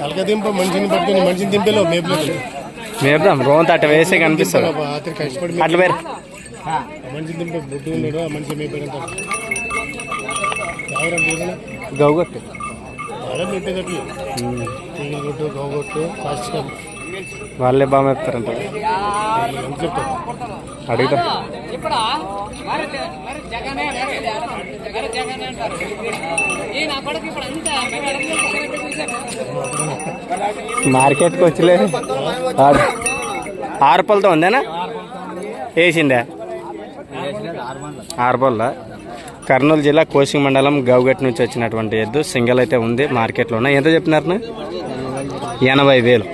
తలక దింప మనిషిని పట్టుకొని మనిషిని దింపేలో మేపులేదు మేపుదాం. రోంత అట్ట వేసే కనిపిస్తుంది. అతను కష్టపడి అట్లా పేరు. ఆ మనిషి దింపే బొడ్డు ఉన్నాడు ఆ మనిషి గౌగొట్టు. అలా మేపేదట్లు గోగొట్టు ఫాస్ట్ వాళ్ళే బాగా మేపుతారంట. ఎంత చెప్తారు అడుగుదాం మార్కెట్కి వచ్చలేదు ఆరు పళ్ళతో ఉందేనా? వేసిందా? ఆరు పళ్ళ కర్నూలు జిల్లా కోసింగ్ మండలం గౌగట్ నుంచి వచ్చినటువంటి ఎద్దు సింగల్ అయితే ఉంది మార్కెట్లో ఉన్నాయి ఎంత చెప్పినారు ఎనభై వేలు.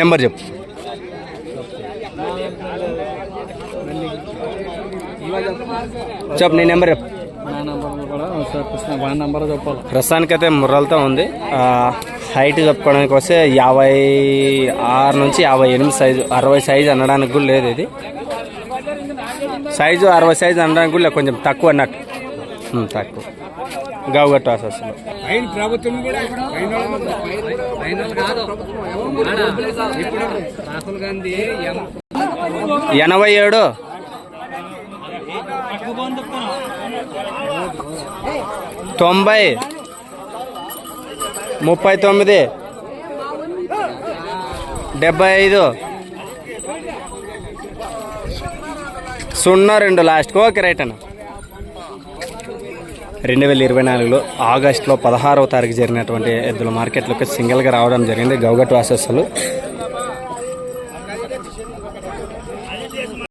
నెంబర్ చెప్పు. చెప్పు నీ నెంబర్ చెప్పు. ప్రస్తుతానికైతే ముర్రలతో ఉంది. హైట్ చెప్పుకోవడానికి వస్తే యాభై ఆరు నుంచి యాభై ఎనిమిది సైజు అరవై సైజు అనడానికి కూడా లేదు ఇది. సైజు అరవై సైజు అనడానికి కూడా కొంచెం తక్కువ అన్నట్టు తక్కువ. రాహుల్ గాంధీ ఎనభై ఏడు. తొంభై. ముప్పై తొమ్మిది. డెబ్బై ఐదు. సున్నా రెండు లాస్ట్కి. ఓకే రైట్ అన్న. రెండు వేల ఇరవై నాలుగులో ఆగస్టులో పదహారవ తారీఖు జరిగినటువంటి ఎద్దుల మార్కెట్లోకి సింగిల్గా రావడం జరిగింది గౌగట్ వాసస్సులు